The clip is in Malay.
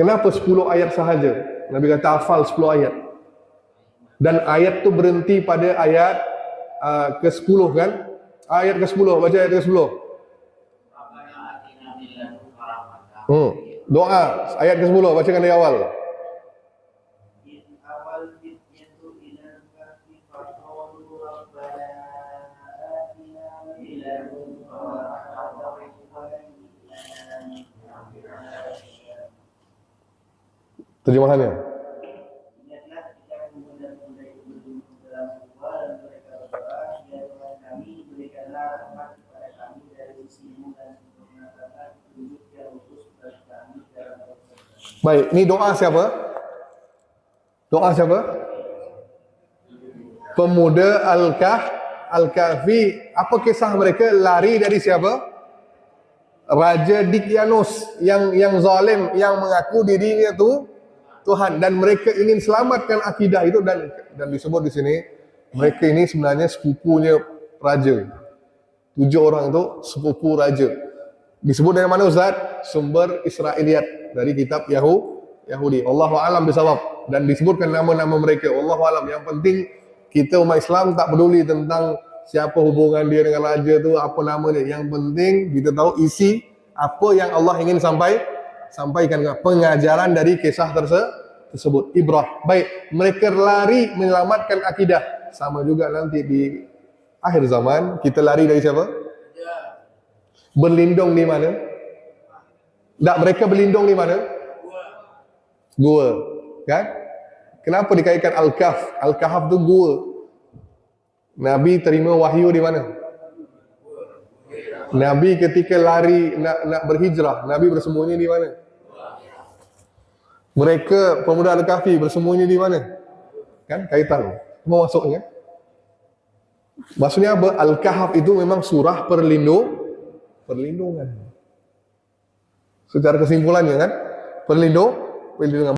Kenapa 10 ayat sahaja? Nabi kata hafal 10 ayat. Dan ayat tu berhenti pada ayat uh, ke-10 kan? Ayat ke-10, baca ayat ke-10. Rabbana atina min ladunka rahmatan. Hmm. Doa ayat ke-10 bacakan dari awal. Bersabar. Baik, ni doa siapa? Doa siapa? Pemuda Al-Kah Al-Kahfi. Apa kisah mereka? Lari dari siapa? Raja Dikyanus yang yang zalim yang mengaku dirinya tu Tuhan dan mereka ingin selamatkan akidah itu dan dan disebut di sini mereka ini sebenarnya sepupunya raja. Tujuh orang itu sepupu raja. Disebut dari mana Ustaz? Sumber Israiliyat dari kitab Yahu Yahudi. Allahu alam bisawab dan disebutkan nama-nama mereka. Allahu alam. Yang penting kita umat Islam tak peduli tentang siapa hubungan dia dengan raja tu, apa nama dia. Yang penting kita tahu isi apa yang Allah ingin sampai sampaikan pengajaran dari kisah terse tersebut. Ibrah. Baik, mereka lari menyelamatkan akidah. Sama juga nanti di akhir zaman kita lari dari siapa? Berlindung di mana? Tak mereka berlindung di mana? Gua. Kan? Kenapa dikaitkan Al-Kahf? Al-Kahf tu gua. Nabi terima wahyu di mana? Nabi ketika lari nak nak berhijrah, Nabi bersembunyi di mana? Mereka pemuda Al-Kahfi bersembunyi di mana? Kan kaitan. Semua masuknya. Maksudnya apa? Al-Kahf itu memang surah perlindung perlindungan. Secara kesimpulannya kan, perlindung perlindungan